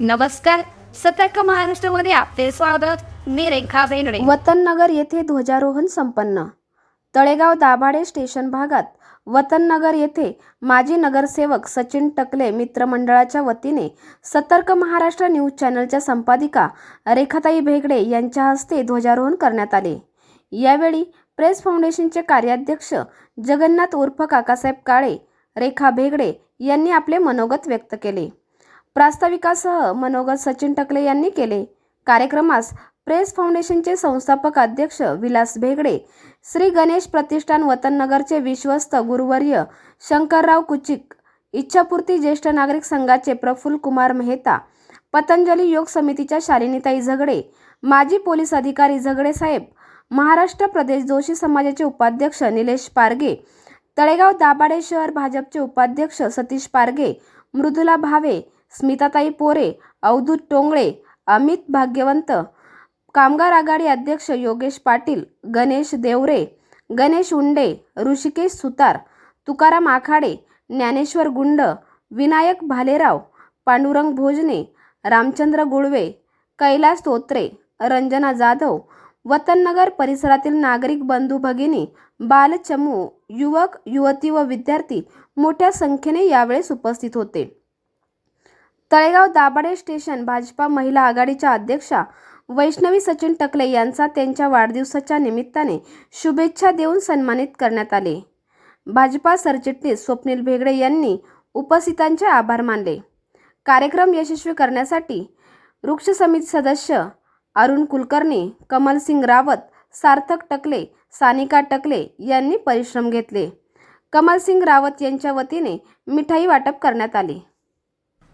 नमस्कार. सतर्क महाराष्ट्रामध्ये आपले स्वागत. मी रेखा बेनडे वतननगर येथे ध्वजारोहण संपन्न. तळेगाव दाभाडे स्टेशन भागात वतननगर येथे माजी नगरसेवक सचिन टकले मित्रमंडळाच्या वतीने सतर्क महाराष्ट्र न्यूज चॅनलच्या संपादिका रेखाताई भेगडे यांच्या हस्ते ध्वजारोहण करण्यात आले. यावेळी प्रेस फाउंडेशनचे कार्याध्यक्ष जगन्नाथ उर्फ काकासाहेब काळे रेखा भेगडे यांनी आपले मनोगत व्यक्त केले. प्रास्ताविकासह मनोगत सचिन टकले यांनी केले. कार्यक्रमास प्रेस फाउंडेशनचे संस्थापक अध्यक्ष विलास भेगडे श्री गणेश प्रतिष्ठान वतननगरचे विश्वस्त गुरुवर्य शंकरराव कुचिक इच्छापूर्ती ज्येष्ठ नागरिक संघाचे प्रफुल्ल कुमार मेहता पतंजली योग समितीच्या शालिनीताई झगडे माजी पोलीस अधिकारी झगडे साहेब महाराष्ट्र प्रदेश जोशी समाजाचे उपाध्यक्ष निलेश पारगे तळेगाव दाभाडे शहर भाजपचे उपाध्यक्ष सतीश पारगे मृदुला भावे स्मिताताई पोरे अवधूत टोंगळे अमित भाग्यवंत कामगार आघाडी अध्यक्ष योगेश पाटील गणेश देवरे गणेश उंडे ऋषिकेश सुतार तुकाराम आखाडे ज्ञानेश्वर गुंड विनायक भालेराव पांडुरंग भोजने रामचंद्र गुळवे कैलास तोत्रे रंजना जाधव वतननगर परिसरातील नागरिक बंधू भगिनी बालचमू युवक युवती व विद्यार्थी मोठ्या संख्येने यावेळेस उपस्थित होते. तळेगाव दाभाडे स्टेशन भाजपा महिला आघाडीच्या अध्यक्षा वैष्णवी सचिन टकले यांचा त्यांच्या वाढदिवसाच्या निमित्ताने शुभेच्छा देऊन सन्मानित करण्यात आले. भाजपा सरचिटणीस स्वप्नील भेगडे यांनी उपस्थितांचे आभार मानले. कार्यक्रम यशस्वी करण्यासाठी वृक्ष समिती सदस्य अरुण कुलकर्णी कमलसिंग रावत सार्थक टकले सानिका टकले यांनी परिश्रम घेतले. कमलसिंग रावत यांच्या वतीने मिठाई वाटप करण्यात आली.